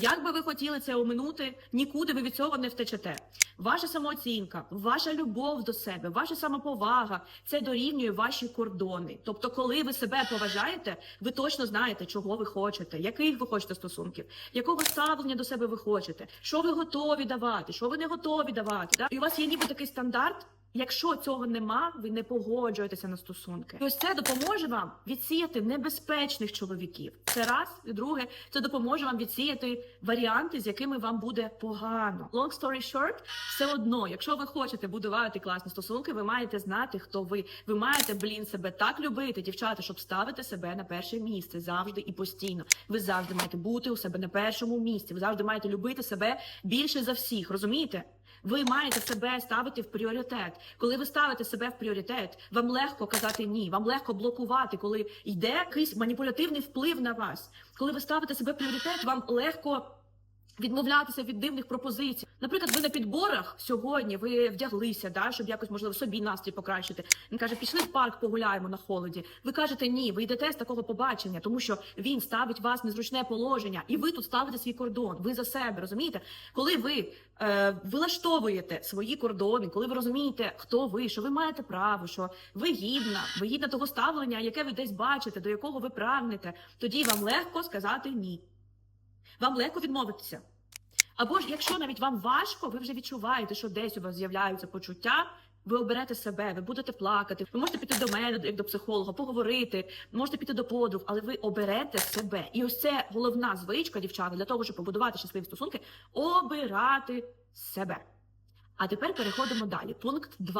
Як би ви хотіли це оминути, нікуди ви від цього не втечете. Ваша самооцінка, ваша любов до себе, ваша самоповага це дорівнює ваші кордони. Тобто, коли ви себе поважаєте, ви точно знаєте, чого ви хочете, яких ви хочете стосунків, якого ставлення до себе ви хочете, що ви готові давати, що ви не готові давати. Да? І у вас є ніби такий стандарт. Якщо цього нема, ви не погоджуєтеся на стосунки. І ось це допоможе вам відсіяти небезпечних чоловіків. Це раз, і друге, це допоможе вам відсіяти варіанти, з якими вам буде погано. Long story short, все одно, якщо ви хочете будувати класні стосунки, ви маєте знати, хто ви. Ви маєте, блін, себе так любити, дівчата, щоб ставити себе на перше місце завжди і постійно. Ви завжди маєте бути у себе на першому місці. Ви завжди маєте любити себе більше за всіх. Розумієте? Ви маєте себе ставити в пріоритет. Коли ви ставите себе в пріоритет, вам легко казати ні, вам легко блокувати, коли йде якийсь маніпулятивний вплив на вас. Коли ви ставите себе в пріоритет, вам легко. Відмовлятися від дивних пропозицій. Наприклад, ви на підборах сьогодні ви вдяглися, да, щоб якось можливо собі настрій покращити. Він каже, пішли в парк, погуляємо на холоді. Ви кажете ні, ви йдете з такого побачення, тому що він ставить вас в незручне положення, і ви тут ставите свій кордон. Ви за себе розумієте? Коли ви е, вилаштовуєте свої кордони, коли ви розумієте, хто ви, що ви маєте право, що ви гідна, ви гідна того ставлення, яке ви десь бачите, до якого ви прагнете, тоді вам легко сказати ні. Вам легко відмовитися. Або ж, якщо навіть вам важко, ви вже відчуваєте, що десь у вас з'являються почуття. Ви оберете себе, ви будете плакати. Ви можете піти до мене, як до психолога, поговорити, можете піти до подруг, але ви оберете себе. І ось це головна звичка, дівчата, для того, щоб побудувати щасливі стосунки, обирати себе. А тепер переходимо далі. Пункт 2.